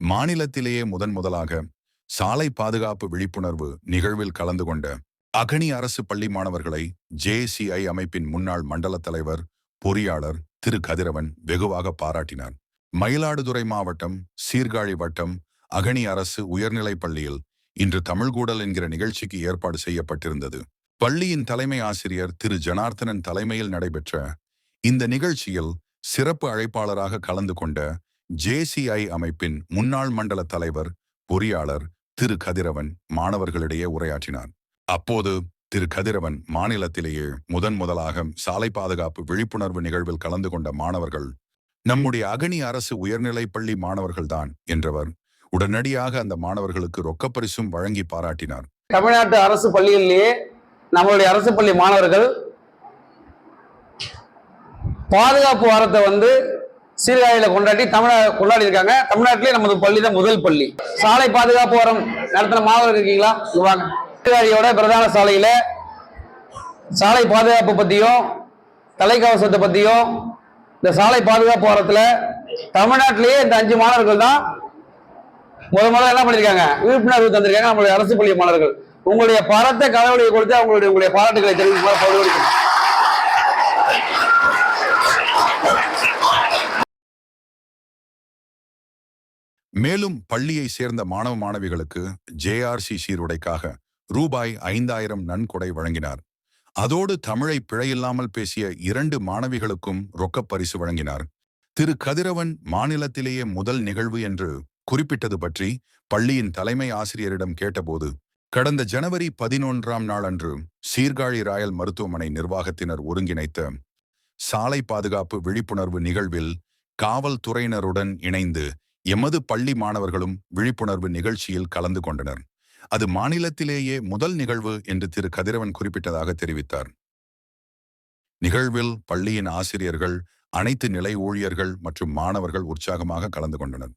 மாநிலத்திலேயே முதன் முதலாக சாலை பாதுகாப்பு விழிப்புணர்வு நிகழ்வில் கலந்து கொண்ட அகனி அரசு பள்ளி மாணவர்களை ஜேசிஐ அமைப்பின் முன்னாள் மண்டல தலைவர் பொறியாளர் திரு. கதிரவன் வெகுவாக பாராட்டினார். மயிலாடுதுறை மாவட்டம் சீர்காழி வட்டம் அகனி அரசு உயர்நிலைப் பள்ளியில் இன்று தமிழ்கூடல் என்கிற நிகழ்ச்சிக்கு ஏற்பாடு செய்யப்பட்டிருந்தது. பள்ளியின் தலைமை ஆசிரியர் திரு. ஜனார்த்தனன் தலைமையில் நடைபெற்ற இந்த நிகழ்ச்சியில் சிறப்பு அழைப்பாளராக கலந்து கொண்ட ஜேசிஐ அமைப்பின் முன்னாள் மண்டல தலைவர் பொறியாளர் திரு. கதிரவன் மாணவர்களிடையே உரையாற்றினார். அப்போது திரு. கதிரவன் மாநிலத்திலேயே முதன் முதலாக சாலை பாதுகாப்பு விழிப்புணர்வு நிகழ்வில் கலந்து கொண்ட மாணவர்கள் நம்முடைய அகனி அரசு உயர்நிலைப் பள்ளி மாணவர்கள்தான் என்றவர் உடனடியாக அந்த மாணவர்களுக்கு ரொக்கப்பரிசும் வழங்கி பாராட்டினார். தமிழ்நாட்டு அரசு பள்ளிகளிலேயே நம்மளுடைய அரசு பள்ளி மாணவர்கள் பாதுகாப்பு வாரத்தை வந்து சீர்காழியில கொண்டாடி தமிழ கொண்டாடி இருக்காங்க. தமிழ்நாட்டிலே நமது பள்ளி தான் முதல் பள்ளி. சாலை பாதுகாப்பு வாரம் நடத்தின மாவட்டம் இருக்கீங்களா? வாங்க. சீர்காழியோட பிரதான சாலையில சாலை பாதுகாப்பு பத்தியும் தலைக்கவசத்தை பத்தியும் இந்த சாலை பாதுகாப்பு வாரத்துல தமிழ்நாட்டிலேயே இந்த அஞ்சு மாணவர்கள் தான் முத முதல்ல என்ன பண்ணிருக்காங்க? விழிப்புணர்வு தந்திருக்காங்க நம்மளுடைய அரசு பள்ளி மாணவர்கள். உங்களுடைய பரத்தை கலவழியை கொடுத்து அவங்களுடைய உங்களுடைய பாராட்டுகளை தெரிவிக்குமாறு பகிர்ந்து மேலும் பள்ளியை சேர்ந்த மாணவ மாணவிகளுக்கு ஜேஆர்சி சீருடைக்காக ரூபாய் ஐந்தாயிரம் நன்கொடை வழங்கினார். அதோடு தமிழை பிழையில்லாமல் பேசிய இரண்டு மாணவிகளுக்கும் ரொக்கப் பரிசு வழங்கினார். திரு கதிரவன் மாநிலத்திலேயே முதல் நிகழ்வு என்று குறிப்பிட்டது பற்றி பள்ளியின் தலைமை ஆசிரியரிடம் கேட்டபோது கடந்த ஜனவரி பதினொன்றாம் நாளன்று சீர்காழி ராயல் மருத்துவமனை நிர்வாகத்தினர் ஒருங்கிணைத்த சாலை பாதுகாப்பு விழிப்புணர்வு நிகழ்வில் காவல்துறையினருடன் இணைந்து எமது பள்ளி மாணவர்களும் விழிப்புணர்வு நிகழ்ச்சியில் கலந்து கொண்டனர். அது மாநிலத்திலேயே முதல் நிகழ்வு என்று திரு கதிரவன் குறிப்பிட்டதாக தெரிவித்தார். நிகழ்வில் பள்ளியின் ஆசிரியர்கள் அனைத்து நிலை ஊழியர்கள் மற்றும் மாணவர்கள் உற்சாகமாக கலந்து கொண்டனர்.